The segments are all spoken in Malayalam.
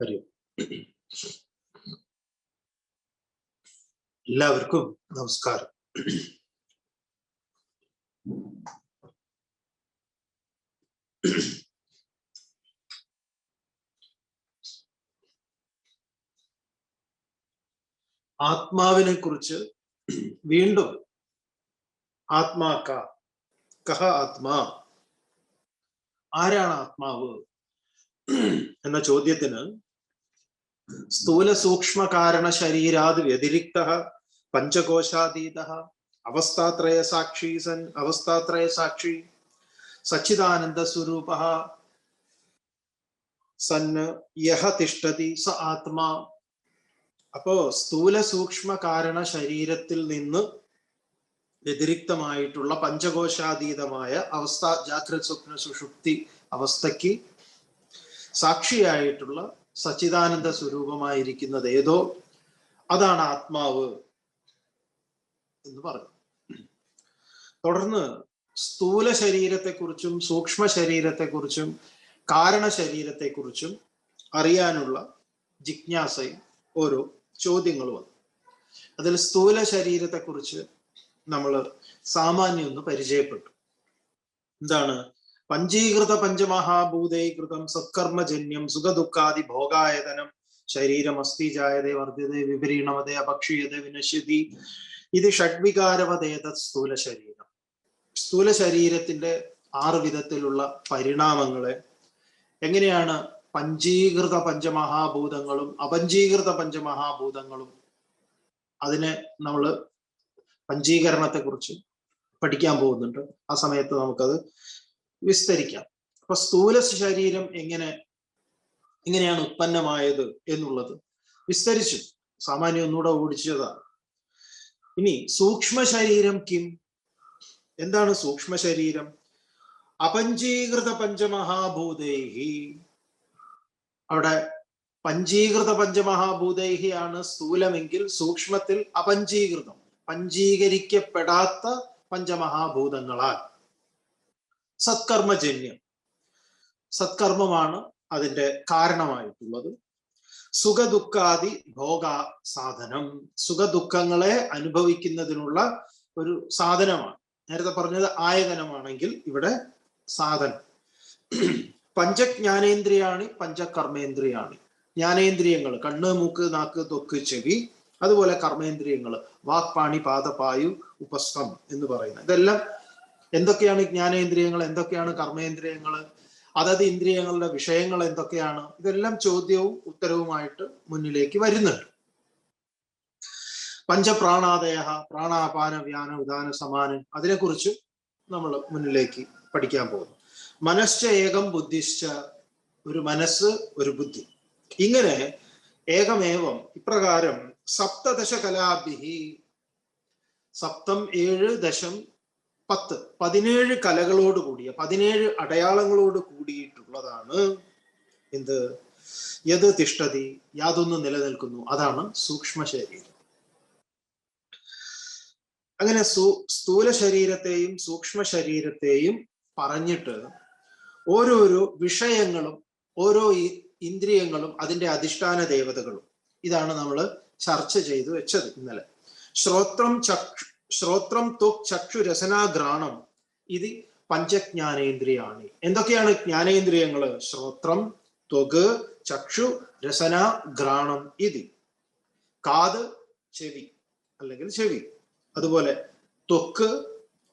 ഹരി. എല്ലാവർക്കും നമസ്കാരം ആത്മാവിനെ കുറിച്ച് വീണ്ടും ആത്മാക്ക കഹ ആത്മാ ആരാണ് ആത്മാവ് എന്ന ചോദ്യത്തിന് സ്ഥൂല സൂക്ഷ്മ കാരണ ശരീരാത് വ്യതിരിക്ത പഞ്ചകോശാതീത അവസ്ഥാത്രയ സാക്ഷി സൻ അവസ്ഥാത്രയ സാക്ഷി സച്ചിദാനന്ദ സ്വരൂപ സന് യഹ തിഷ്ടതി സ ആത്മാ. അപ്പോ സ്ഥൂല സൂക്ഷ്മ കാരണ ശരീരത്തിൽ നിന്ന് വ്യതിരിക്തമായിട്ടുള്ള പഞ്ചകോശാതീതമായ അവസ്ഥ ജാഗ്രത സ്വപ്ന സുഷുപ്തി അവസ്ഥയ്ക്ക് സാക്ഷിയായിട്ടുള്ള സച്ചിദാനന്ദ സ്വരൂപമായിരിക്കുന്നത് ഏതോ അതാണ് ആത്മാവ് എന്ന് പറഞ്ഞു. തുടർന്ന് സ്ഥൂല ശരീരത്തെക്കുറിച്ചും സൂക്ഷ്മ ശരീരത്തെക്കുറിച്ചും കാരണ ശരീരത്തെക്കുറിച്ചും അറിയാനുള്ള ജിജ്ഞാസയും ഓരോ ചോദ്യങ്ങൾ വന്നു. അതിൽ സ്ഥൂല ശരീരത്തെക്കുറിച്ച് നമ്മൾ സാമാന്യം ഒന്ന് പരിചയപ്പെട്ടു. എന്താണ് പഞ്ചീകൃത പഞ്ചമഹാഭൂതൈകൃതം സത്കർമ്മജന്യം സുഖദുഃഖാദി ഭോഗായതനം. ശരീരം അസ്ഥി ജായതേ വർദ്ധ്യതേ വിപരീണമതേ അപക്ഷീയതേ വിനശ്യതി. ഇത് ഷഡ്വികാരവതേത സ്ഥൂല ശരീരം സ്ഥൂല ശരീരത്തിന്റെ ആറ് വിധത്തിലുള്ള പരിണാമങ്ങളെ എങ്ങനെയാണ് പഞ്ചീകൃത പഞ്ചമഹാഭൂതങ്ങളും അപഞ്ചീകൃത പഞ്ചമഹാഭൂതങ്ങളും അതിനെ നമ്മൾ പഞ്ചീകരണത്തെ കുറിച്ച് പഠിക്കാൻ പോകുന്നുണ്ട്. ആ സമയത്ത് നമുക്കത് വിസ്തരിക്കാം. അപ്പൊ സ്ഥൂല ശരീരം എങ്ങനെ എങ്ങനെയാണ് ഉത്പന്നമായത് എന്നുള്ളത് വിസ്തരിച്ചു. സാമാന്യം ഒന്നുകൂടെ ഓടിച്ചതാണ്. ഇനി സൂക്ഷ്മ ശരീരം കിം? എന്താണ് സൂക്ഷ്മ ശരീരം? അപഞ്ചീകൃത പഞ്ചമഹാഭൂതൈഹി. അവിടെ പഞ്ചീകൃത പഞ്ചമഹാഭൂതൈഹി ആണ് സ്ഥൂലമെങ്കിൽ സൂക്ഷ്മത്തിൽ അപഞ്ചീകൃതം പഞ്ചീകരിക്കപ്പെടാത്ത പഞ്ചമഹാഭൂതങ്ങളാൽ. സത്കർമ്മജന്യം. സത്കർമ്മമാണ് അതിന്റെ കാരണമായിട്ടുള്ളത്. സുഖദുഃഖാദി ഭോഗ സാധനം. സുഖദുഃഖങ്ങളെ അനുഭവിക്കുന്നതിനുള്ള ഒരു സാധനമാണ്. നേരത്തെ പറഞ്ഞത് ആയതനമാണെങ്കിൽ ഇവിടെ സാധനം. പഞ്ചജ്ഞാനേന്ദ്രിയാണ് പഞ്ചകർമ്മേന്ദ്രിയാണ്. ജ്ഞാനേന്ദ്രിയങ്ങൾ കണ്ണ് മൂക്ക് നാക്ക് തൊക്ക് ചെവി അതുപോലെ കർമ്മേന്ദ്രിയങ്ങൾ വാക്പാണി പാദപായു ഉപസ്ഥം എന്ന് പറയുന്നത്. ഇതെല്ലാം എന്തൊക്കെയാണ് ജ്ഞാനേന്ദ്രിയങ്ങൾ എന്തൊക്കെയാണ് കർമ്മേന്ദ്രിയങ്ങൾ അതത് ഇന്ദ്രിയങ്ങളുടെ വിഷയങ്ങൾ എന്തൊക്കെയാണ് ഇതെല്ലാം ചോദ്യവും ഉത്തരവുമായിട്ട് മുന്നിലേക്ക് വരുന്നുണ്ട്. പഞ്ചപ്രാണാദയ പ്രാണാപാന വ്യാന ഉദാന സമാനം അതിനെക്കുറിച്ചും നമ്മൾ മുന്നിലേക്ക് പഠിക്കാൻ പോകുന്നു. മനശ്ച ഏകം ബുദ്ധിശ്ച ഒരു മനസ്സ് ഒരു ബുദ്ധി. ഇങ്ങനെ ഏകമേവം ഇപ്രകാരം സപ്തദശ കലാഭിഹി സപ്തം ഏഴ് ദശം പത്ത് പതിനേഴ് കലകളോട് കൂടിയ പതിനേഴ് അടയാളങ്ങളോട് കൂടിയിട്ടുള്ളതാണ് എന്ത്? യത് തിഷ്ടതി യാതൊന്ന് നിലനിൽക്കുന്നു. അതാണ് സൂക്ഷ്മ ശരീരം അങ്ങനെ സൂ സ്ഥൂല ശരീരത്തെയും സൂക്ഷ്മ ശരീരത്തെയും പറഞ്ഞിട്ട് ഓരോരോ വിഷയങ്ങളും ഓരോ ഇന്ദ്രിയങ്ങളും അതിന്റെ അധിഷ്ഠാന ദേവതകളും. ഇതാണ് നമ്മൾ ചർച്ച ചെയ്തു വെച്ചത് ഇന്നലെ. ശ്രോത്രം ചക്ഷു ശ്രോത്രം ത്വക് ചക്ഷു രസനാഗ്രാണം. ഇത് പഞ്ചജ്ഞാനേന്ദ്രിയാണ്. എന്തൊക്കെയാണ് ജ്ഞാനേന്ദ്രിയങ്ങൾ ശ്രോത്രം ത്വക് ചക്ഷു രസന ഗ്രാണം ഇത്. കാത് ചെവി അല്ലെങ്കിൽ ചെവി. അതുപോലെ ത്വക്ക്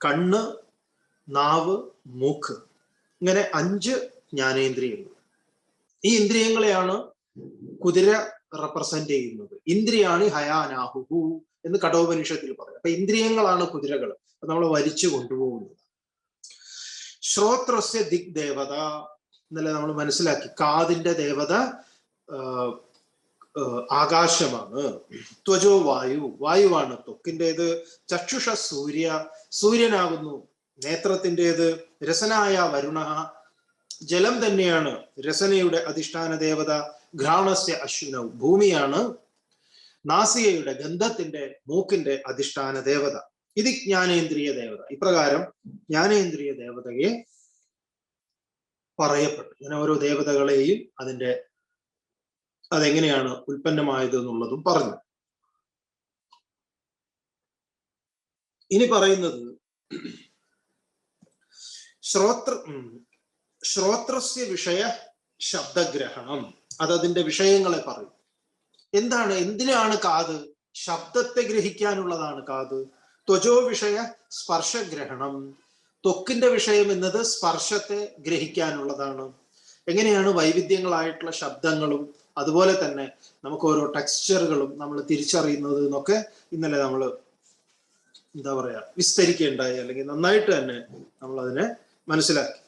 കണ്ണ് നാവ് മൂക്ക്. ഇങ്ങനെ അഞ്ച് ജ്ഞാനേന്ദ്രിയങ്ങൾ. ഈ ഇന്ദ്രിയങ്ങളെയാണ് കുതിര റെപ്രസെന്റ് ചെയ്യുന്നത്. ഇന്ദ്രിയാണ് ഹയാനാഹുഹു. എന്ന് കഠോപനിഷത്തിൽ പറയും. അപ്പൊ ഇന്ദ്രിയങ്ങളാണ് കുതിരകൾ. നമ്മൾ വലിച്ചു കൊണ്ടുപോകുന്നത്. ശ്രോത്രസ്യ ദിഗ് ദേവത എന്നല്ല നമ്മൾ മനസ്സിലാക്കി. കാതിന്റെ ദേവത ആകാശമാണ്. ത്വജോ വായു. വായുവാണ് ത്വക്കിന്റെത് ചക്ഷുഷ സൂര്യ. സൂര്യനാകുന്നു. നേത്രത്തിന്റെത് രസനായ വരുണ. ജലം തന്നെയാണ് രസനയുടെ അധിഷ്ഠാന ദേവത. ഘ്രാണസ്യ അശ്വിനവും ഭൂമിയാണ് നാസികയുടെ ഗന്ധത്തിന്റെ മൂക്കിന്റെ അധിഷ്ഠാന ദേവത. ഇത് ജ്ഞാനേന്ദ്രിയ ദേവത. ഇപ്രകാരം ജ്ഞാനേന്ദ്രിയ ദേവതയെ പറയപ്പെട്ടു. ഇങ്ങനെ ഓരോ ദേവതകളെയും അതിന്റെ അതെങ്ങനെയാണ് ഉൽപ്പന്നമായത് എന്നുള്ളതും പറഞ്ഞു. ഇനി പറയുന്നത് ശ്രോത്ര ശ്രോത്രസ്യ വിഷയ ശബ്ദഗ്രഹണം. അതതിന്റെ വിഷയങ്ങളെ പറയും. എന്താണ് എന്തിനാണ് കാത്? ശബ്ദത്തെ ഗ്രഹിക്കാനുള്ളതാണ് കാത്. ത്വചോ വിഷയ സ്പർശഗ്രഹണം. ത്വക്കിന്റെ വിഷയം എന്നത് സ്പർശത്തെ ഗ്രഹിക്കാനുള്ളതാണ്. എങ്ങനെയാണ് വൈവിധ്യങ്ങളായിട്ടുള്ള ശബ്ദങ്ങളും അതുപോലെ തന്നെ നമുക്ക് ഓരോ ടെക്സ്ചറുകളും നമ്മൾ തിരിച്ചറിയുന്നത് എന്നൊക്കെ ഇന്നലെ നമ്മൾ എന്താ പറയാ വിസ്തരിക്കേണ്ടായി അല്ലെങ്കിൽ നന്നായിട്ട് തന്നെ നമ്മൾ അതിനെ മനസ്സിലാക്കി.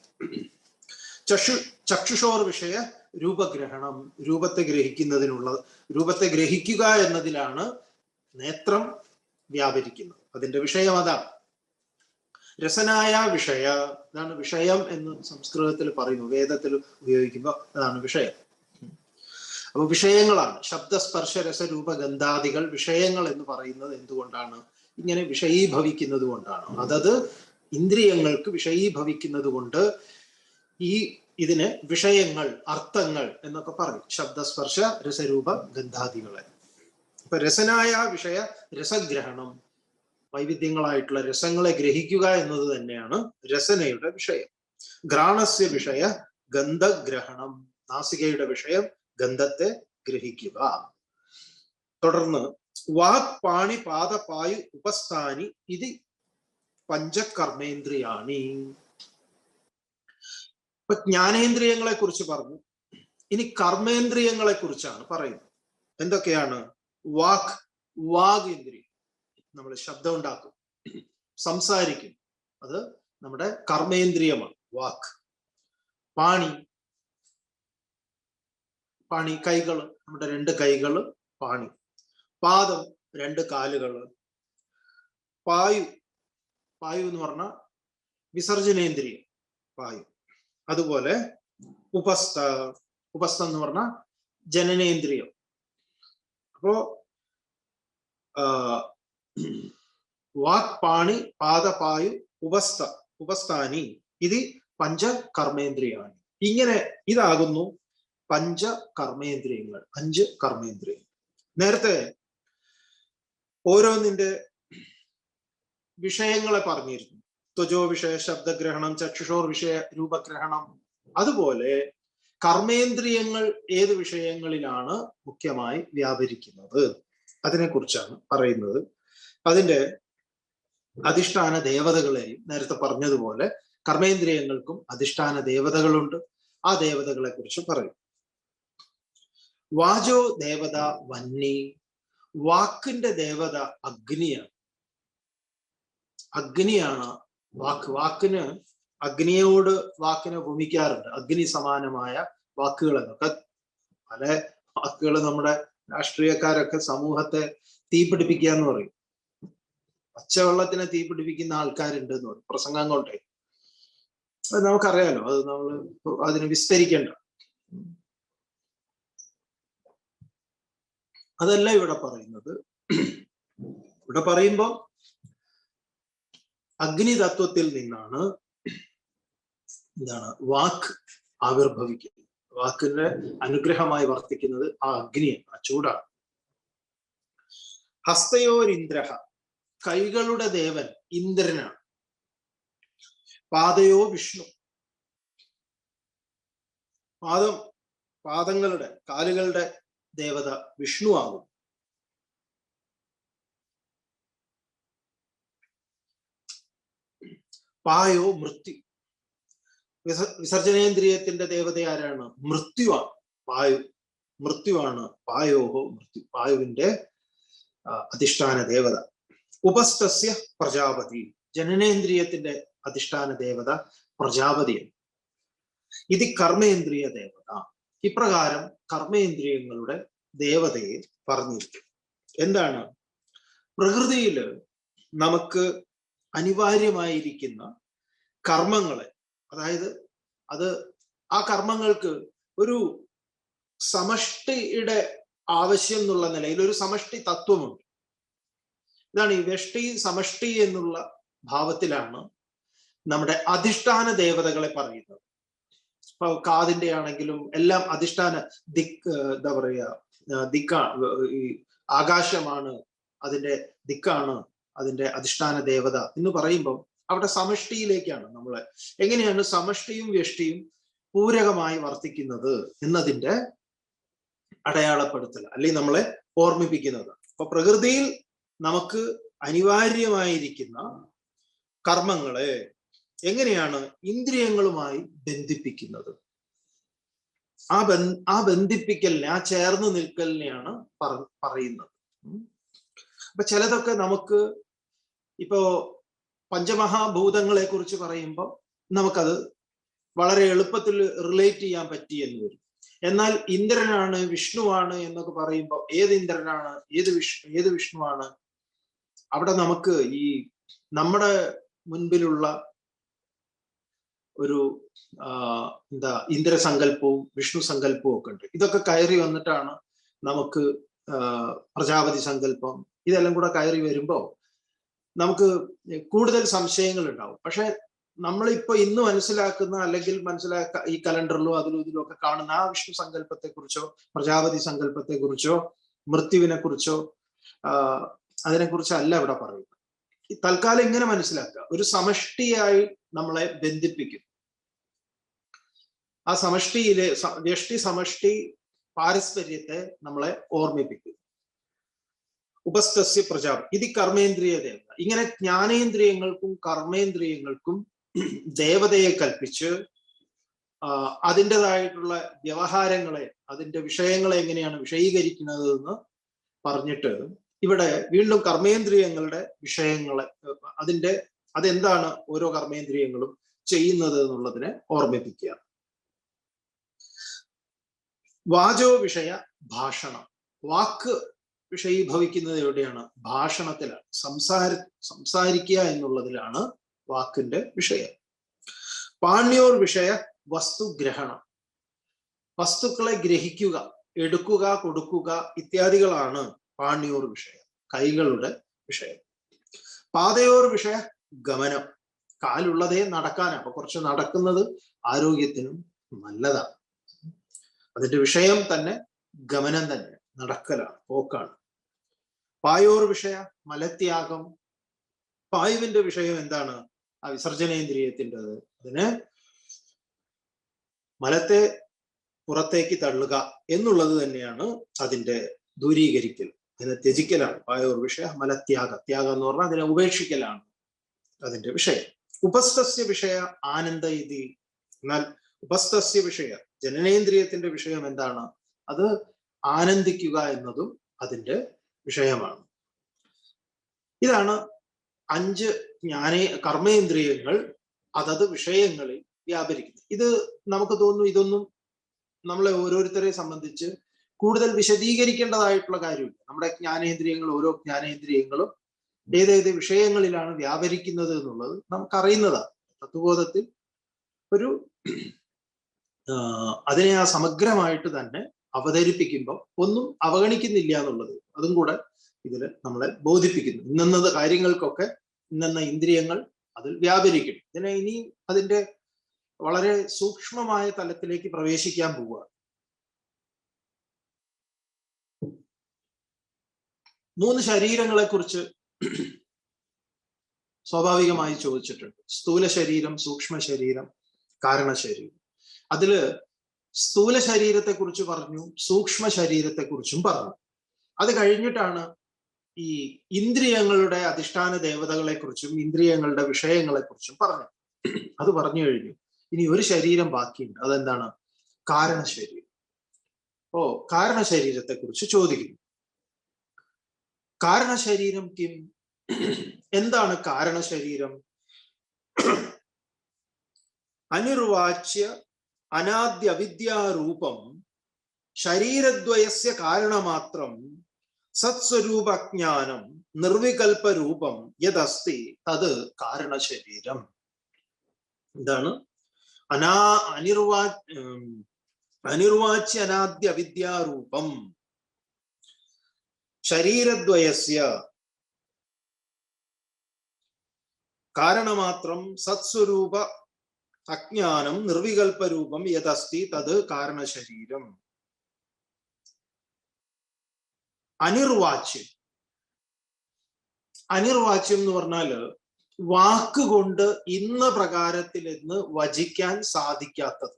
ചക്ഷു ചക്ഷുഷോർ വിഷയ രൂപഗ്രഹണം രൂപത്തെ ഗ്രഹിക്കുന്നതിനുള്ള രൂപത്തെ ഗ്രഹിക്കുക എന്നതിലാണ് നേത്രം വ്യാപരിക്കുന്നത്. അതിന്റെ വിഷയം അതാണ്. രസനായ വിഷയ അതാണ് വിഷയം എന്ന് സംസ്കൃതത്തിൽ പറയുന്നു. വേദത്തിൽ ഉപയോഗിക്കുമ്പോൾ അതാണ് വിഷയം. അപ്പൊ വിഷയങ്ങളാണ്. ശബ്ദസ്പർശ രസരൂപ ഗന്ധാദികൾ വിഷയങ്ങൾ എന്ന് പറയുന്നത് എന്തുകൊണ്ടാണ്? ഇങ്ങനെ വിഷയീഭവിക്കുന്നത് കൊണ്ടാണ് അതത് ഇന്ദ്രിയങ്ങൾക്ക് വിഷയീഭവിക്കുന്നത് കൊണ്ട് ഈ ഇതിന് വിഷയങ്ങൾ അർത്ഥങ്ങൾ എന്നൊക്കെ പറഞ്ഞു. ശബ്ദസ്പർശ രസരൂപ ഗന്ധാദികളെ ഇപ്പൊ രസനായ വിഷയ രസഗ്രഹണം. വൈവിധ്യങ്ങളായിട്ടുള്ള രസങ്ങളെ ഗ്രഹിക്കുക എന്നത് തന്നെയാണ് രസനയുടെ വിഷയം. ഘ്രാണസ്യ വിഷയ ഗന്ധഗ്രഹണം. നാസികയുടെ വിഷയം ഗന്ധത്തെ ഗ്രഹിക്കുക. തുടർന്ന് വാക് പാണി പാദ പായു ഉപസ്ഥാനി ഇത് പഞ്ചകർമ്മേന്ദ്രിയാണി. ഇപ്പൊ ജ്ഞാനേന്ദ്രിയങ്ങളെ കുറിച്ച് പറഞ്ഞു. ഇനി കർമ്മേന്ദ്രിയങ്ങളെ കുറിച്ചാണ് പറയുന്നത്. എന്തൊക്കെയാണ്? വാക് വാഗ് ഇന്ദ്രിയം നമ്മൾ ശബ്ദം ഉണ്ടാക്കും സംസാരിക്കും. അത് നമ്മുടെ കർമ്മേന്ദ്രിയമാണ്. വാക്ക് പാണി. പാണി കൈകൾ നമ്മുടെ രണ്ട് കൈകൾ പാണി. പാദം രണ്ട് കാലുകൾ പായു. പായു എന്ന് പറഞ്ഞ വിസർജനേന്ദ്രിയം. പായു. അതുപോലെ ഉപസ്ഥ ഉപസ്ഥ എന്ന് പറഞ്ഞ ജനനേന്ദ്രിയം. അപ്പോ വാക് പാണി പാദപായു ഉപസ്ഥ ഉപസ്ഥാനി ഇത് പഞ്ചകർമ്മേന്ദ്രിയാണ്. ഇങ്ങനെ ഇതാകുന്നു പഞ്ചകർമ്മേന്ദ്രിയങ്ങൾ അഞ്ച് കർമ്മേന്ദ്രിയങ്ങൾ. നേരത്തെ ഓരോന്നിന്റെ വിഷയങ്ങളെ പറഞ്ഞിരുന്നു. ത്വജോ വിഷയ ശബ്ദഗ്രഹണം ചക്ഷുഷോർ വിഷയ രൂപഗ്രഹണം അതുപോലെ കർമ്മേന്ദ്രിയങ്ങൾ ഏത് വിഷയങ്ങളിലാണ് മുഖ്യമായി വ്യാപരിക്കുന്നത്? അതിനെക്കുറിച്ചാണ് പറയുന്നത്. അതിന്റെ അധിഷ്ഠാന ദേവതകളെയും നേരത്തെ പറഞ്ഞതുപോലെ കർമ്മേന്ദ്രിയങ്ങൾക്കും അധിഷ്ഠാന ദേവതകളുണ്ട്. ആ ദേവതകളെ കുറിച്ച് പറയും. വാചോ ദേവത വന്നി വാക്കിന്റെ ദേവത അഗ്നിയാണ്. അഗ്നിയാണ് വാക്ക് വാക്കിന് അഗ്നിയോട് വാക്കിനെ ഭൂമിക്കാറുണ്ട്. അഗ്നി സമാനമായ വാക്കുകൾ എന്നൊക്കെ പല വാക്കുകൾ നമ്മുടെ രാഷ്ട്രീയക്കാരൊക്കെ സമൂഹത്തെ തീപിടിപ്പിക്കുക എന്ന് പറയും. പച്ചവെള്ളത്തിനെ തീപിടിപ്പിക്കുന്ന ആൾക്കാരുണ്ട് എന്ന് പറയും. പ്രസംഗം കൊണ്ടേ. അത് നമുക്കറിയാലോ. അത് നമ്മൾ അതിന് വിസ്തരിക്കേണ്ട. അതല്ല ഇവിടെ പറയുന്നത്. ഇവിടെ പറയുമ്പോൾ അഗ്നി തത്വത്തിൽ നിന്നാണ് എന്താണ് വാക്ക് ആവിർഭവിക്കുന്നത്. വാക്കിന്റെ അനുഗ്രഹമായി വർത്തിക്കുന്നത് ആ അഗ്നിയാണ് ആ ചൂടാണ്. ഹസ്തയോരിന്ദ്ര കൈകളുടെ ദേവൻ ഇന്ദ്രനാണ്. പാതയോ വിഷ്ണു. പാദം പാദങ്ങളുടെ കാലുകളുടെ ദേവത വിഷ്ണു ആകും പായോ മൃത്യു. വിസ വിസർജനേന്ദ്രിയത്തിന്റെ ദേവത ആരാണ്? മൃത്യുവാണ്. പായു മൃത്യുവാണ്. പായോഹോ മൃത്യു. പായുവിന്റെ അധിഷ്ഠാന ദേവത. ഉപസ്ഥസ്യ പ്രജാപതി. ജനനേന്ദ്രിയത്തിന്റെ അധിഷ്ഠാന ദേവത പ്രജാപതിയാണ്. ഇത് കർമ്മേന്ദ്രിയ ദേവത. ഇപ്രകാരം കർമ്മേന്ദ്രിയങ്ങളുടെ ദേവതയെ പറഞ്ഞിരിക്കും എന്താണ്? പ്രകൃതിയിൽ നമുക്ക് അനിവാര്യമായിരിക്കുന്ന കർമ്മങ്ങളെ. അതായത് അത് ആ കർമ്മങ്ങൾക്ക് ഒരു സമഷ്ടിയുടെ ആവശ്യം എന്നുള്ള നിലയിൽ ഒരു സമഷ്ടി തത്വമുണ്ട്. ഇതാണ് ഈ വ്യഷ്ടി സമഷ്ടി എന്നുള്ള ഭാവത്തിലാണ് നമ്മുടെ അധിഷ്ഠാന ദേവതകളെ പറയുന്നത്. ഇപ്പൊ കാതിന്റെ ആണെങ്കിലും എല്ലാം അധിഷ്ഠാന ദിക്ക് എന്താ പറയുക ദിക്കാ ഈ ആകാശമാണ് അതിന്റെ ദിക്കാണ് അതിന്റെ അധിഷ്ഠാന ദേവത എന്ന് പറയുമ്പോൾ അവിടെ സമഷ്ടിയിലേക്കാണ് നമ്മൾ എങ്ങനെയാണ് സമഷ്ടിയും വ്യഷ്ടിയും പൂരകമായി വർത്തിക്കുന്നത് എന്നതിന്റെ അടയാളപ്പെടുത്തൽ അല്ലെങ്കിൽ നമ്മളെ ഓർമ്മിപ്പിക്കുന്നത്. അപ്പൊ പ്രകൃതിയിൽ നമുക്ക് അനിവാര്യമായിരിക്കുന്ന കർമ്മങ്ങളെ എങ്ങനെയാണ് ഇന്ദ്രിയങ്ങളുമായി ബന്ധിപ്പിക്കുന്നത്? ആ ബന് ആ ബന്ധിപ്പിക്കലിനെ ആ ചേർന്ന് നിൽക്കലിനെയാണ് പറ പറയുന്നത്. അപ്പൊ ചിലതൊക്കെ നമുക്ക് ഇപ്പോ പഞ്ചമഹാഭൂതങ്ങളെ കുറിച്ച് പറയുമ്പോൾ നമുക്കത് വളരെ എളുപ്പത്തിൽ റിലേറ്റ് ചെയ്യാൻ പറ്റി എന്ന് വരും. എന്നാൽ ഇന്ദ്രനാണ് വിഷ്ണുവാണ് എന്നൊക്കെ പറയുമ്പോൾ ഏത് ഇന്ദ്രനാണ് ഏത് വിഷ്ണു ഏത് വിഷ്ണുവാണ്? അവിടെ നമുക്ക് ഈ നമ്മുടെ മുൻപിലുള്ള ഒരു എന്താ ഇന്ദ്രസങ്കല്പവും വിഷ്ണു സങ്കല്പവും ഒക്കെ ഉണ്ട്. ഇതൊക്കെ കയറി വന്നിട്ടാണ് നമുക്ക് പ്രജാപതി സങ്കല്പം ഇതെല്ലാം കൂടെ കയറി വരുമ്പോൾ നമുക്ക് കൂടുതൽ സംശയങ്ങൾ ഉണ്ടാവും പക്ഷെ നമ്മളിപ്പോ ഇന്ന് മനസ്സിലാക്കുന്ന അല്ലെങ്കിൽ മനസ്സിലാക്ക ഈ കലണ്ടറിലോ അതിലോ ഇതിലോ ഒക്കെ കാണുന്ന ആ വിഷ്ണു സങ്കല്പത്തെ കുറിച്ചോ പ്രജാപതി സങ്കല്പത്തെ കുറിച്ചോ മൃത്യുവിനെ കുറിച്ചോ അല്ല ഇവിടെ പറയുന്നത്. തൽക്കാലം ഇങ്ങനെ മനസ്സിലാക്കുക. ഒരു സമഷ്ടിയായി നമ്മളെ ബന്ധിപ്പിക്കും. ആ സമഷ്ടിയിലെ വ്യഷ്ടി സമഷ്ടി പാരസ്പര്യത്തെ നമ്മളെ ഓർമ്മിപ്പിക്കും. ഉപസ്ഥസ്യ പ്രജാപതി ഇത് കർമ്മേന്ദ്രിയ ദേവത. ഇങ്ങനെ ജ്ഞാനേന്ദ്രിയങ്ങൾക്കും കർമ്മേന്ദ്രിയങ്ങൾക്കും ദേവതയെ കൽപ്പിച്ച് അതിന്റെതായിട്ടുള്ള വ്യവഹാരങ്ങളെ അതിന്റെ വിഷയങ്ങളെ എങ്ങനെയാണ് വിഷയീകരിക്കുന്നത് എന്ന് പറഞ്ഞിട്ട് ഇവിടെ വീണ്ടും കർമ്മേന്ദ്രിയങ്ങളുടെ വിഷയങ്ങളെ അതിന്റെ അതെന്താണ് ഓരോ കർമ്മേന്ദ്രിയങ്ങളും ചെയ്യുന്നത് എന്നുള്ളതിനെ ഓർമ്മിപ്പിക്കുക. വാചോ വിഷയ ഭാഷണം. വാക്ക് വിഷയീഭവിക്കുന്നത് എവിടെയാണ്? ഭാഷണത്തിലാണ്. സംസാര സംസാരിക്കുക എന്നുള്ളതിലാണ് വാക്കിന്റെ വിഷയം. പാണ്യോർ വിഷയ വസ്തുഗ്രഹണം. വസ്തുക്കളെ ഗ്രഹിക്കുക എടുക്കുക കൊടുക്കുക ഇത്യാദികളാണ് പാണ്യോർ വിഷയം കൈകളുടെ വിഷയം. പാതയോർ വിഷയ ഗമനം. കാലുള്ളതേ നടക്കാനാണ് അപ്പൊ കുറച്ച് നടക്കുന്നത് ആരോഗ്യത്തിനും നല്ലതാണ്. അതിന്റെ വിഷയം തന്നെ ഗമനം തന്നെ നടക്കലാണ് പോക്കാണ്. പായോർ വിഷയ മലത്യാഗം. പായുവിന്റെ വിഷയം എന്താണ്? ആ വിസർജനേന്ദ്രിയത്തിന്റെത്. അതിന് മലത്തെ പുറത്തേക്ക് തള്ളുക എന്നുള്ളത് തന്നെയാണ് അതിന്റെ ദൂരീകരിക്കൽ. അതിനെ ത്യജിക്കലാണ്. പായോർ വിഷയ മലത്യാഗ. ത്യാഗം എന്ന് പറഞ്ഞാൽ അതിനെ ഉപേക്ഷിക്കലാണ് അതിന്റെ വിഷയം. ഉപസ്ഥസ്യ വിഷയ ആനന്ദ ഇതി. എന്നാൽ ഉപസ്ഥസ്യ വിഷയ ജനനേന്ദ്രിയത്തിന്റെ വിഷയം എന്താണ്? അത് ആനന്ദിക്കുക എന്നതും അതിന്റെ വിഷയമാണ്. ഇതാണ് അഞ്ച് ജ്ഞാനേ കർമ്മേന്ദ്രിയങ്ങൾ അതത് വിഷയങ്ങളിൽ വ്യാപരിക്കുന്നത്. ഇത് നമുക്ക് തോന്നുന്നു ഇതൊന്നും നമ്മളെ ഓരോരുത്തരെ സംബന്ധിച്ച് കൂടുതൽ വിശദീകരിക്കേണ്ടതായിട്ടുള്ള കാര്യമില്ല. നമ്മുടെ ജ്ഞാനേന്ദ്രിയങ്ങൾ ഓരോ ജ്ഞാനേന്ദ്രിയങ്ങളും ഏതേത് വിഷയങ്ങളിലാണ് വ്യാപരിക്കുന്നത് എന്നുള്ളത് നമുക്കറിയുന്നതാണ്. തത്വബോധത്തിൽ ഒരു അതിനെ ആ സമഗ്രമായിട്ട് തന്നെ അവതരിപ്പിക്കുമ്പോൾ ഒന്നും അവഗണിക്കുന്നില്ല എന്നുള്ളത് അതും കൂടെ ഇതിൽ നമ്മളെ ബോധിപ്പിക്കുന്നു. ഇന്നത് കാര്യങ്ങൾക്കൊക്കെ ഇന്നെന്ന ഇന്ദ്രിയങ്ങൾ അതിൽ വ്യാപരിക്കും. ഇതിനെ ഇനി അതിന്റെ വളരെ സൂക്ഷ്മമായ തലത്തിലേക്ക് പ്രവേശിക്കാൻ പോവുക. മൂന്ന് ശരീരങ്ങളെ കുറിച്ച് സ്വാഭാവികമായി ചോദിച്ചിട്ടുണ്ട്. സ്ഥൂല ശരീരം സൂക്ഷ്മ ശരീരം കാരണ ശരീരം അതിൽ സ്ഥൂല ശരീരത്തെ കുറിച്ച് പറഞ്ഞു സൂക്ഷ്മ ശരീരത്തെ കുറിച്ചും പറഞ്ഞു. അത് കഴിഞ്ഞിട്ടാണ് ഈ ഇന്ദ്രിയങ്ങളുടെ അധിഷ്ഠാന ദേവതകളെ കുറിച്ചും ഇന്ദ്രിയങ്ങളുടെ വിഷയങ്ങളെ കുറിച്ചും പറഞ്ഞു അത് പറഞ്ഞു കഴിഞ്ഞു. ഇനി ഒരു ശരീരം ബാക്കിയുണ്ട്. അതെന്താണ്? കാരണശരീരം. ഓ കാരണശരീരത്തെക്കുറിച്ച് ചോദിക്കുന്നു. കാരണശരീരം കിം? എന്താണ് കാരണശരീരം? അനിർവാച്യ അനാദ്യ അവിദ്യാരൂപം ശരീരദ്വയസ്യ കാരണമാത്രം സത്സ്വരൂപജ്ഞാനം നിർവികൽപരൂപം യദസ്തി തത് കാരണശരീരം. എന്താണ് അനാ അനിർവാ അനിർവാച്യ അനാദ്യ അവിദ്യാരൂപം ശരീരദ്വയസ്യ കാരണമാത്രം സത്സ്വരൂപ അജ്ഞാനം നിർവികൽപരൂപം യഥസ്തി തത് കാരണശരീരം. അനിർവാച്യം. അനിർവാച്യം എന്ന് പറഞ്ഞാൽ വാക്കുകൊണ്ട് ഇന്ന പ്രകാരത്തിൽ എന്ന് വചിക്കാൻ സാധിക്കാത്തത്.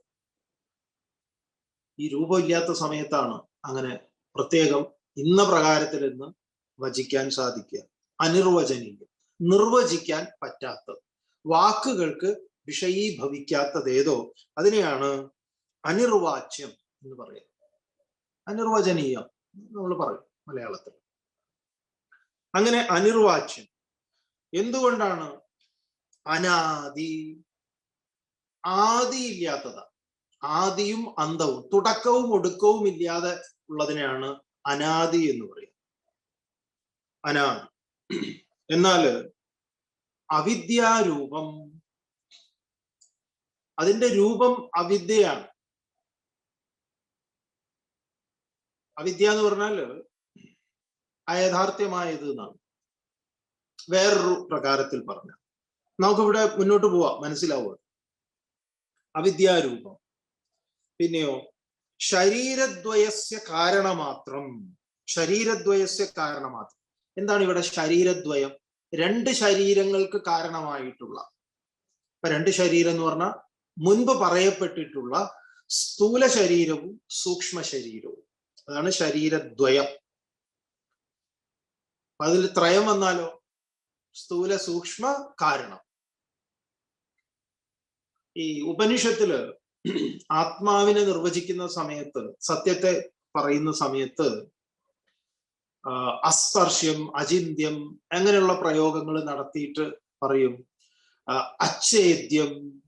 ഈ രൂപമില്ലാത്ത സമയത്താണ് അങ്ങനെ പ്രത്യേകം ഇന്ന പ്രകാരത്തിൽ എന്ന് വചിക്കാൻ സാധിക്കുക. അനിർവചനീയം. നിർവചിക്കാൻ പറ്റാത്തത്. വാക്കുകൾക്ക് വിഷയീഭവിക്കാത്തതേതോ അതിനെയാണ് അനിർവാച്യം എന്ന് പറയുന്നത്. അനിർവചനീയം നമ്മൾ പറയും മലയാളത്തിൽ. അങ്ങനെ അനിർവാച്യം എന്തുകൊണ്ടാണ്? അനാദി. ആദി ഇല്ലാത്തതാ. ആദിയും അന്തവും തുടക്കവും ഒടുക്കവും ഇല്ലാതെ ഉള്ളതിനെയാണ് അനാദി എന്ന് പറയുന്നത്. അനാദി. എന്നാൽ അവിദ്യാരൂപം അതിന്റെ രൂപം അവിദ്യയാണ്. അവിദ്യ എന്ന് പറഞ്ഞാൽ അയഥാർത്ഥ്യമായത് എന്നാണ്. വേറൊരു പ്രകാരത്തിൽ പറഞ്ഞ നമുക്കിവിടെ മുന്നോട്ട് പോവാം. മനസ്സിലാവുക. അവിദ്യാരൂപം പിന്നെയോ ശരീരദ്വയസ്യ കാരണമാത്രം. ശരീരദ്വയസ്യ കാരണമാത്രം. എന്താണ് ഇവിടെ ശരീരദ്വയം? രണ്ട് ശരീരങ്ങൾക്ക് കാരണമായിട്ടുള്ള. ഇപ്പൊ രണ്ട് ശരീരം എന്ന് പറഞ്ഞാൽ മുൻപ് പറയപ്പെട്ടിട്ടുള്ള സ്ഥൂല ശരീരവും സൂക്ഷ്മ ശരീരവും. അതാണ് ശരീരദ്വയം. അതിൽ ത്രയം വന്നാലോ? സ്ഥൂല സൂക്ഷ്മ കാരണം. ഈ ഉപനിഷത്തിൽ ആത്മാവിനെ നിർവചിക്കുന്ന സമയത്ത് സത്യത്തെ പറയുന്ന സമയത്ത് അസ്പർശ്യം അചിന്ത്യം അങ്ങനെയുള്ള പ്രയോഗങ്ങൾ നടത്തിയിട്ട് പറയും. അച്ഛേദ്യം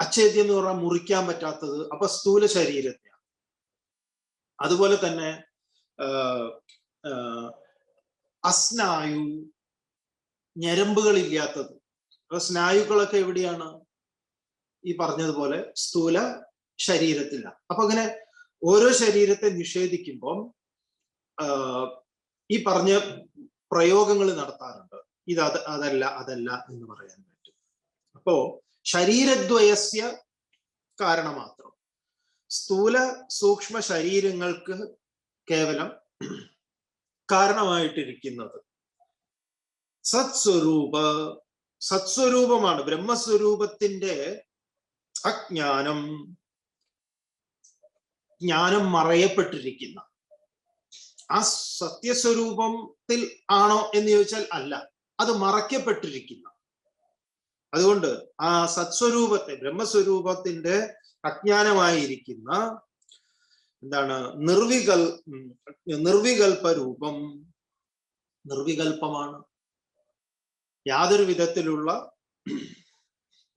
അച്ഛേദ്യം എന്ന് പറഞ്ഞാൽ മുറിക്കാൻ പറ്റാത്തത് അപ്പൊ സ്ഥൂല ശരീരത്തെയാണ്. അതുപോലെ തന്നെ അസ്നായു ഞരമ്പുകളില്ലാത്തത്. അപ്പൊ സ്നായുക്കളൊക്കെ എവിടെയാണ്? ഈ പറഞ്ഞതുപോലെ സ്ഥൂല ശരീരത്തിലാണ്. അപ്പൊ അങ്ങനെ ഓരോ ശരീരത്തെ നിഷേധിക്കുമ്പം ഈ പറഞ്ഞ പ്രയോഗങ്ങൾ നടത്താറുണ്ട്. ഇത് അത് അതല്ല അതല്ല എന്ന് പറയാൻ പറ്റും. അപ്പോ ശരീരദ്വയസ്യ കാരണമാത്രം. സ്ഥൂല സൂക്ഷ്മ ശരീരങ്ങൾക്ക് കേവലം കാരണമായിട്ടിരിക്കുന്നത് സത്സ്വരൂപ സത്സ്വരൂപമാണ് ബ്രഹ്മസ്വരൂപത്തിന്റെ അജ്ഞാനം ജ്ഞാനം മറയപ്പെട്ടിരിക്കുന്ന. ആ സത്യസ്വരൂപത്തിൽ ആണോ എന്ന് ചോദിച്ചാൽ അല്ല അത് മറയ്ക്കപ്പെട്ടിരിക്കുന്ന. അതുകൊണ്ട് ആ സത്സ്വരൂപത്തെ ബ്രഹ്മസ്വരൂപത്തിന്റെ അജ്ഞാനമായിരിക്കുന്ന എന്താണ് നിർവികൽ നിർവികൽപ രൂപം നിർവികൽപമാണ് യാതൊരു വിധത്തിലുള്ള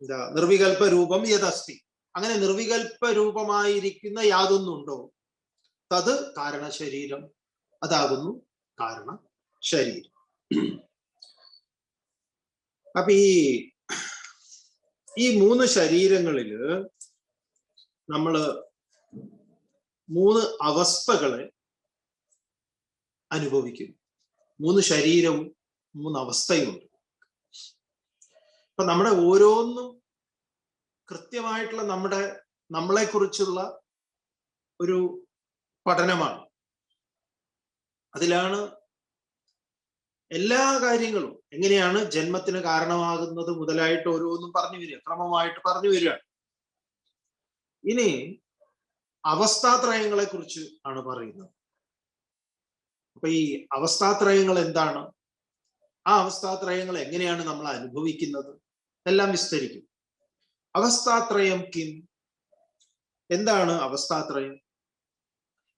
എന്താ നിർവികൽപ രൂപം യഥസ്തി അങ്ങനെ നിർവികൽപ രൂപമായിരിക്കുന്ന യാതൊന്നുണ്ടോ? തത് കാരണ ശരീരം അതാകുന്നു കാരണ ശരീരം അപ്പൊ ഈ ഈ മൂന്ന് ശരീരങ്ങളിൽ നമ്മൾ മൂന്ന് അവസ്ഥകളെ അനുഭവിക്കും മൂന്ന് ശരീരവും മൂന്ന് അവസ്ഥയുമുണ്ട് അപ്പൊ നമ്മുടെ ഓരോന്നും കൃത്യമായിട്ടുള്ള നമ്മുടെ നമ്മളെ കുറിച്ചുള്ള ഒരു പഠനമാണ്. അതിലാണ് എല്ലാ കാര്യങ്ങളും എങ്ങനെയാണ് ജന്മത്തിന് കാരണമാകുന്നത് മുതലായിട്ട് ഓരോന്നും പറഞ്ഞു വരിക ക്രമമായിട്ട് പറഞ്ഞു വരികയാണ് ഇനി അവസ്ഥാത്രയങ്ങളെ കുറിച്ച് ആണ് പറയുന്നത്. അപ്പൊ ഈ അവസ്ഥാത്രയങ്ങൾ എന്താണ്? ആ അവസ്ഥാത്രയങ്ങൾ എങ്ങനെയാണ് നമ്മൾ അനുഭവിക്കുന്നത്? എല്ലാം വിസ്തരിക്കും. അവസ്ഥാത്രയം കിം. എന്താണ് അവസ്ഥാത്രയം?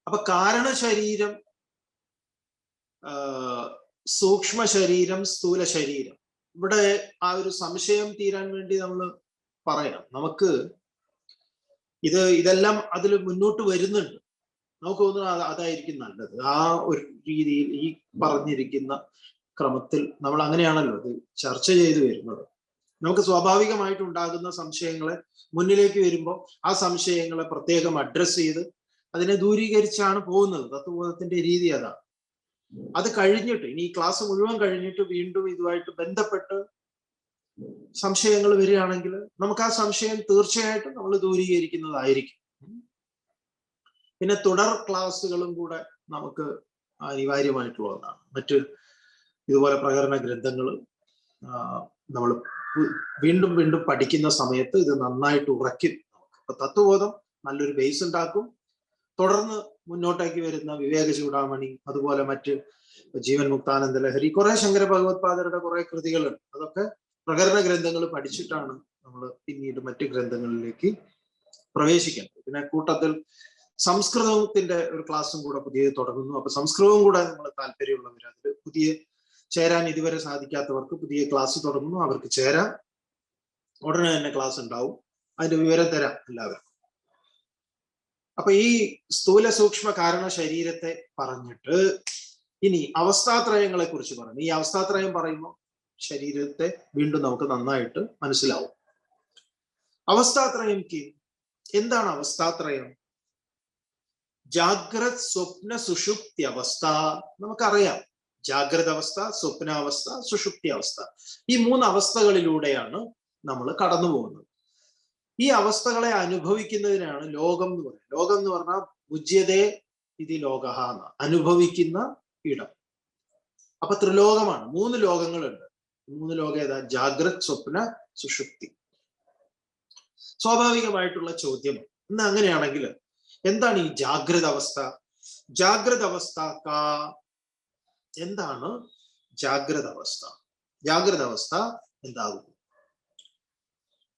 അപ്പൊ കാരണ ശരീരം സൂക്ഷ്മ ശരീരം സ്ഥൂല ശരീരം ഇവിടെ ആ ഒരു സംശയം തീരാൻ വേണ്ടി നമ്മൾ പറയാം നമുക്ക് ഇത് ഇതെല്ലാം അതിൽ മുന്നോട്ട് വരുന്നുണ്ട്. നമുക്ക് തോന്നുന്നു അതായിരിക്കും നല്ലത്. ആ ഒരു രീതിയിൽ ഈ പറഞ്ഞിരിക്കുന്ന ക്രമത്തിൽ നമ്മൾ അങ്ങനെയാണല്ലോ ഇത് ചർച്ച ചെയ്തു വരുന്നത്. നമുക്ക് സ്വാഭാവികമായിട്ട് ഉണ്ടാകുന്ന സംശയങ്ങളെ മുന്നിലേക്ക് വരുമ്പോൾ ആ സംശയങ്ങളെ പ്രത്യേകം അഡ്രസ്സ് ചെയ്ത് അതിനെ ദൂരീകരിച്ചാണ് പോകുന്നത്. തത്വബോധത്തിന്റെ രീതി അതാണ്. അത് കഴിഞ്ഞിട്ട് ഇനി ഈ ക്ലാസ് മുഴുവൻ കഴിഞ്ഞിട്ട് വീണ്ടും ഇതുമായിട്ട് ബന്ധപ്പെട്ട് സംശയങ്ങൾ വരികയാണെങ്കിൽ നമുക്ക് ആ സംശയം തീർച്ചയായിട്ടും നമ്മൾ ദൂരീകരിക്കുന്നതായിരിക്കും. പിന്നെ തുടർ ക്ലാസ്സുകളും കൂടെ നമുക്ക് അനിവാര്യമായിട്ടുള്ളതാണ്. മറ്റ് ഇതുപോലെ പ്രകരണ ഗ്രന്ഥങ്ങൾ നമ്മൾ വീണ്ടും വീണ്ടും പഠിക്കുന്ന സമയത്ത് ഇത് നന്നായിട്ട് ഉറയ്ക്കും. അപ്പൊ തത്വബോധം നല്ലൊരു ബേസ് ഉണ്ടാക്കും. തുടർന്ന് മുന്നോട്ടേക്ക് വരുന്ന വിവേക ചൂടാമണി അതുപോലെ മറ്റ് ജീവൻ മുക്താനന്ദ ലഹരി കുറെ ശങ്കര ഭഗവത്പാദരുടെ കുറെ കൃതികളുണ്ട്. അതൊക്കെ പ്രകരണ ഗ്രന്ഥങ്ങൾ പഠിച്ചിട്ടാണ് നമ്മൾ പിന്നീട് മറ്റ് ഗ്രന്ഥങ്ങളിലേക്ക് പ്രവേശിക്കുന്നത് പിന്നെ കൂട്ടത്തിൽ സംസ്കൃതത്തിന്റെ ഒരു ക്ലാസ്സും കൂടെ പുതിയ തുടങ്ങുന്നു. അപ്പൊ സംസ്കൃതവും കൂടെ നമ്മൾ താല്പര്യമുള്ളവർ അതിൽ പുതിയ ചേരാൻ ഇതുവരെ സാധിക്കാത്തവർക്ക് പുതിയ ക്ലാസ് തുടങ്ങുന്നു. അവർക്ക് ചേരാം. ഉടനെ തന്നെ ക്ലാസ് ഉണ്ടാവും അതിന്റെ വിവരം തരാം എല്ലാവർക്കും. അപ്പൊ ഈ സ്ഥൂല സൂക്ഷ്മ കാരണ ശരീരത്തെ പറഞ്ഞിട്ട് ഇനി അവസ്ഥാത്രയങ്ങളെ കുറിച്ച് പറഞ്ഞു ഈ അവസ്ഥാത്രയം പറയുമ്പോൾ ശരീരത്തെ വീണ്ടും നമുക്ക് നന്നായിട്ട് മനസ്സിലാവും. അവസ്ഥാത്രയം കി എന്താണ് അവസ്ഥാത്രയം? ജാഗ്രത് സ്വപ്ന സുഷുപ്തി അവസ്ഥ നമുക്കറിയാം. ജാഗ്രത അവസ്ഥ സ്വപ്നാവസ്ഥ സുഷുപ്തി അവസ്ഥ. ഈ മൂന്ന് അവസ്ഥകളിലൂടെയാണ് നമ്മൾ കടന്നു പോകുന്നത് ഈ അവസ്ഥകളെ അനുഭവിക്കുന്നതിനാണ് ലോകം എന്ന് പറയുന്നത്. ലോകം എന്ന് പറഞ്ഞാൽ ഭുജ്യതേ ഇതി ലോക അനുഭവിക്കുന്ന ഇടം. അപ്പൊ ത്രിലോകമാണ്. മൂന്ന് ലോകങ്ങളുണ്ട്. മൂന്ന് ലോകം ഏതാ? ജാഗ്രത് സ്വപ്ന സുഷുപ്തി. സ്വാഭാവികമായിട്ടുള്ള ചോദ്യം. ഇന്ന് അങ്ങനെയാണെങ്കിൽ എന്താണ് ഈ ജാഗ്രത അവസ്ഥ? ജാഗ്രത അവസ്ഥ കാ എന്താണ്? ജാഗ്രത അവസ്ഥ. ജാഗ്രത അവസ്ഥ എന്താകുന്നു?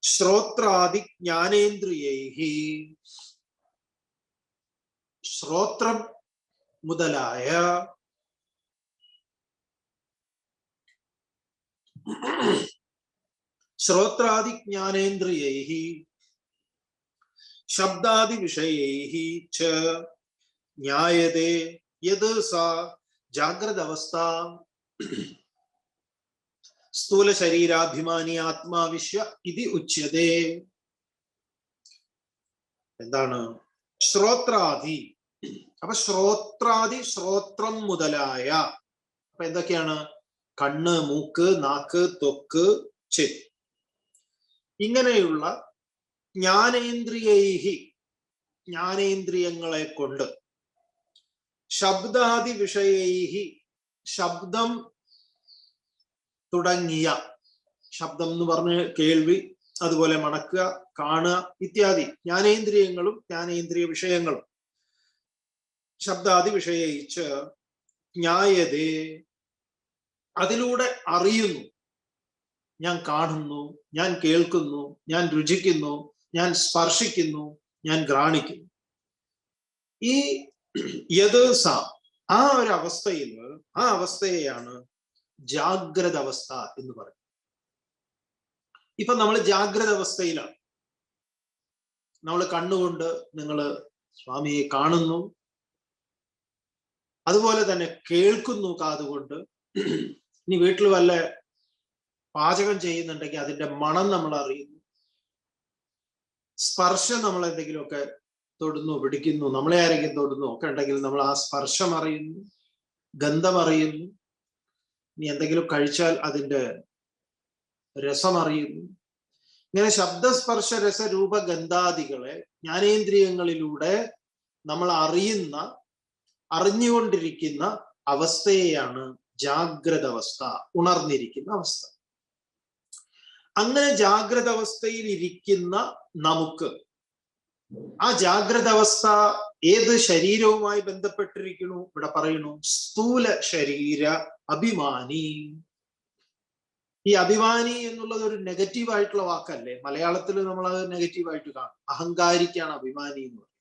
ശ്രോത്രാദി ജ്ഞാനേന്ദ്രിയൈഹി ശ്രോത്രം മുതലായ ശ്രോത്രാദി ജ്ഞാനേന്ദ്രിയൈഹി ശബ്ദാദി വിഷയൈഹി ച ജ്ഞായതേ യത് സാ ജാഗ്രത അവസ്ഥ സ്ഥൂല ശരീരാഭിമാനി ആത്മാവിശ്യ ഇത് ഉച്യതേ. എന്താണ്? ശ്രോത്രാദി. അപ്പൊ ശ്രോത്രാദി ശ്രോത്രം മുതലായ. അപ്പൊ എന്തൊക്കെയാണ്? കണ്ണ് മൂക്ക് നാക്ക് തൊക്ക് ചെവി. ഇങ്ങനെയുള്ള ജ്ഞാനേന്ദ്രിയൈഹി ജ്ഞാനേന്ദ്രിയങ്ങളെ കൊണ്ട് ശബ്ദാദി വിഷയൈഹി ശബ്ദം തുടങ്ങിയ ശബ്ദം എന്ന് പറഞ്ഞ് കേൾവി അതുപോലെ മണക്കുക കാണുക ഇത്യാദി ജ്ഞാനേന്ദ്രിയങ്ങളും ജ്ഞാനേന്ദ്രിയ വിഷയങ്ങളും. ശബ്ദാദി വിഷയിച്ച് ജ്ഞായതേ അതിലൂടെ അറിയുന്നു. ഞാൻ കാണുന്നു ഞാൻ കേൾക്കുന്നു ഞാൻ രുചിക്കുന്നു ഞാൻ സ്പർശിക്കുന്നു ഞാൻ ഗ്രാണിക്കുന്നു. ഈ യത് സ ആ ഒരു അവസ്ഥയിൽ ആ അവസ്ഥയെയാണ് ജാഗ്രത അവസ്ഥ എന്ന് പറയും. ഇപ്പൊ നമ്മൾ ജാഗ്രത അവസ്ഥയിലാണ് നമ്മൾ കണ്ണുകൊണ്ട് നിങ്ങൾ സ്വാമിയെ കാണുന്നു. അതുപോലെ തന്നെ കേൾക്കുന്നു കാതുകൊണ്ട്. ഇനി വീട്ടിൽ വല്ല പാചകം ചെയ്യുന്നുണ്ടെങ്കിൽ അതിന്റെ മണം നമ്മൾ അറിയുന്നു. സ്പർശം നമ്മൾ എന്തെങ്കിലുമൊക്കെ തൊടുന്നു പിടിക്കുന്നു നമ്മളെ ആരെങ്കിലും തൊടുന്നു ഒക്കെ ഉണ്ടെങ്കിൽ നമ്മൾ ആ സ്പർശം അറിയുന്നു ഗന്ധം അറിയുന്നു. ഇനി എന്തെങ്കിലും കഴിച്ചാൽ അതിന്റെ രസമറിയുന്നു. ഇങ്ങനെ ശബ്ദസ്പർശ രസ രൂപ ഗന്ധാദികളെ ജ്ഞാനേന്ദ്രിയങ്ങളിലൂടെ നമ്മൾ അറിയുന്ന അറിഞ്ഞുകൊണ്ടിരിക്കുന്ന അവസ്ഥയെയാണ് ജാഗ്രത അവസ്ഥ ഉണർന്നിരിക്കുന്ന അവസ്ഥ. അങ്ങനെ ജാഗ്രത അവസ്ഥയിൽ ഇരിക്കുന്ന നമുക്ക് ആ ജാഗ്രത അവസ്ഥ ഏത് ശരീരവുമായി ബന്ധപ്പെട്ടിരിക്കുന്നു ഇവിടെ പറയുന്നു സ്ഥൂല ശരീര അഭിമാനി. ഈ അഭിമാനി എന്നുള്ളത് ഒരു നെഗറ്റീവ് ആയിട്ടുള്ള വാക്കല്ലേ? മലയാളത്തിൽ നമ്മൾ അത് നെഗറ്റീവ് ആയിട്ട് കാണും. അഹങ്കാരിക്കാണ് അഭിമാനി എന്ന് പറയുന്നത്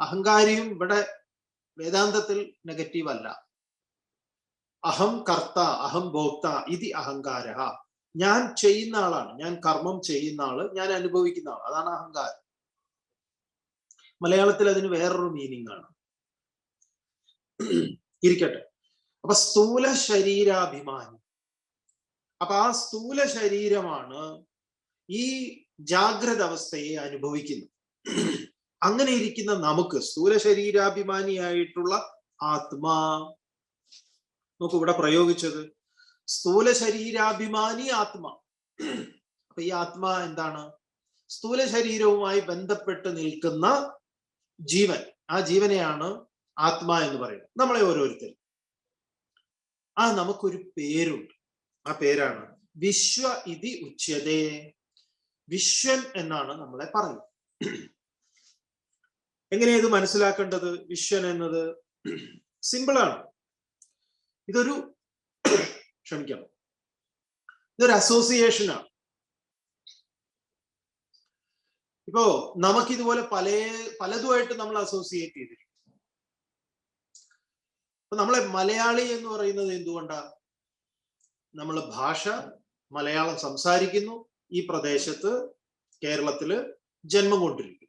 അഹങ്കാരിയും ഇവിടെ വേദാന്തത്തിൽ നെഗറ്റീവ് അല്ല. അഹം കർത്ത അഹം ഭോക്ത ഇതി അഹങ്കാര ഞാൻ ചെയ്യുന്ന ആളാണ്. ഞാൻ കർമ്മം ചെയ്യുന്ന ആൾ ഞാൻ അനുഭവിക്കുന്ന ആൾ അതാണ് അഹങ്കാരം. മലയാളത്തിൽ അതിന് വേറൊരു മീനിങ് ആണ്. ഇരിക്കട്ടെ. അപ്പൊ സ്ഥൂല ശരീരാഭിമാനി. അപ്പൊ ആ സ്ഥൂല ശരീരമാണ് ഈ ജാഗ്രത അവസ്ഥയെ അനുഭവിക്കുന്നത്. അങ്ങനെ ഇരിക്കുന്ന നമുക്ക് സ്ഥൂല ശരീരാഭിമാനിയായിട്ടുള്ള ആത്മാ. നോക്കൂ ഇവിടെ പ്രയോഗിച്ചത്. സ്ഥൂല ശരീരാഭിമാനി ആത്മാ. അപ്പൊ ഈ ആത്മാ എന്താണ്? സ്ഥൂല ശരീരവുമായി ബന്ധപ്പെട്ട് നിൽക്കുന്ന ജീവൻ. ആ ജീവനെയാണ് ആത്മാ എന്ന് പറയുന്നത്. നമ്മളെ ഓരോരുത്തരും. ആ നമുക്കൊരു പേരുണ്ട്. ആ പേരാണ് വിശ്വ ഇതി ഉച്ചതേ വിശ്വൻ എന്നാണ് നമ്മളെ പറയുന്നത്. എങ്ങനെയാ ഇത് മനസ്സിലാക്കേണ്ടത്? വിശ്വൻ എന്നത് സിമ്പിളാണ് ഇതൊരു ക്ഷമിക്കണം. ഇതൊരു അസോസിയേഷനാണ് ഇപ്പോ നമുക്കിതുപോലെ പല പലതുമായിട്ട് നമ്മൾ അസോസിയേറ്റ് ചെയ്തിരിക്കും. അപ്പൊ നമ്മളെ മലയാളി എന്ന് പറയുന്നത് എന്തുകൊണ്ടാ? നമ്മൾ ഭാഷ മലയാളം സംസാരിക്കുന്നു ഈ പ്രദേശത്ത് കേരളത്തിൽ ജന്മം കൊണ്ടിരിക്കും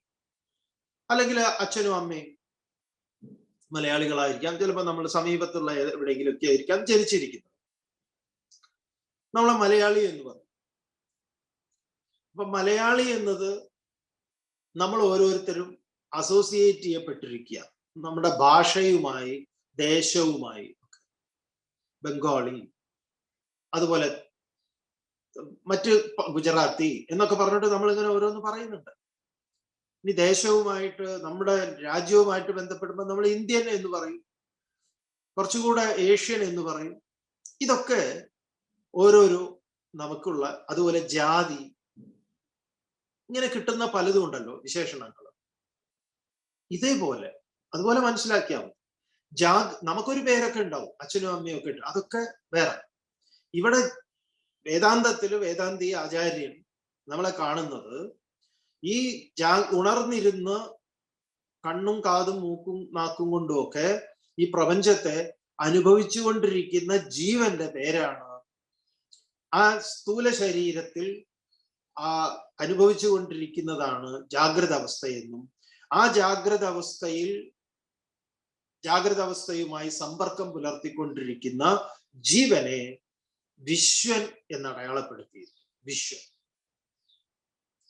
അല്ലെങ്കിൽ അച്ഛനും അമ്മയും മലയാളികളായിരിക്കാം ചിലപ്പോൾ നമ്മൾ സമീപത്തുള്ള എവിടെയെങ്കിലുമൊക്കെ ആയിരിക്കാം ജനിച്ചിരിക്കുന്നത്. നമ്മളെ മലയാളി എന്ന് പറയും. അപ്പൊ മലയാളി എന്നത് നമ്മൾ ഓരോരുത്തരും അസോസിയേറ്റ് ചെയ്യപ്പെട്ടിരിക്കുക നമ്മുടെ ഭാഷയുമായി ദേശവുമായി ബംഗാളി അതുപോലെ മറ്റ് ഗുജറാത്തി എന്നൊക്കെ പറഞ്ഞിട്ട് നമ്മൾ ഇങ്ങനെ ഓരോന്ന് പറയുന്നുണ്ട്. ഇനി ദേശവുമായിട്ട് നമ്മുടെ രാജ്യവുമായിട്ട് ബന്ധപ്പെടുമ്പോൾ നമ്മൾ ഇന്ത്യൻ എന്ന് പറയും. കുറച്ചുകൂടെ ഏഷ്യൻ എന്ന് പറയും. ഇതൊക്കെ ഓരോരോ നമുക്കുള്ള അതുപോലെ ജാതി ഇങ്ങനെ കിട്ടുന്ന പലതും ഉണ്ടല്ലോ വിശേഷണങ്ങൾ. ഇതേപോലെ അതുപോലെ മനസ്സിലാക്കിയാൽ മതി. ജാ നമുക്കൊരു പേരൊക്കെ ഉണ്ടാവും അച്ഛനും അമ്മയും ഒക്കെ ഉണ്ട്. അതൊക്കെ വേറെ. ഇവിടെ വേദാന്തത്തിൽ വേദാന്തി ആചാര്യൻ നമ്മളെ കാണുന്നത് ഈ ജാ ഉണർന്നിരുന്ന് കണ്ണും കാതും മൂക്കും നാക്കും കൊണ്ടും ഒക്കെ ഈ പ്രപഞ്ചത്തെ അനുഭവിച്ചുകൊണ്ടിരിക്കുന്ന ജീവന്റെ പേരാണ് ആ സ്ഥൂല ശരീരത്തിൽ ആ അനുഭവിച്ചു കൊണ്ടിരിക്കുന്നതാണ് ജാഗ്രത അവസ്ഥയെന്നും ആ ജാഗ്രത അവസ്ഥയിൽ ജാഗ്രത അവസ്ഥയുമായി സമ്പർക്കം പുലർത്തിക്കൊണ്ടിരിക്കുന്ന ജീവനെ വിശ്വൻ എന്ന് അടയാളപ്പെടുത്തിയിരുന്നു വിശ്വൻ.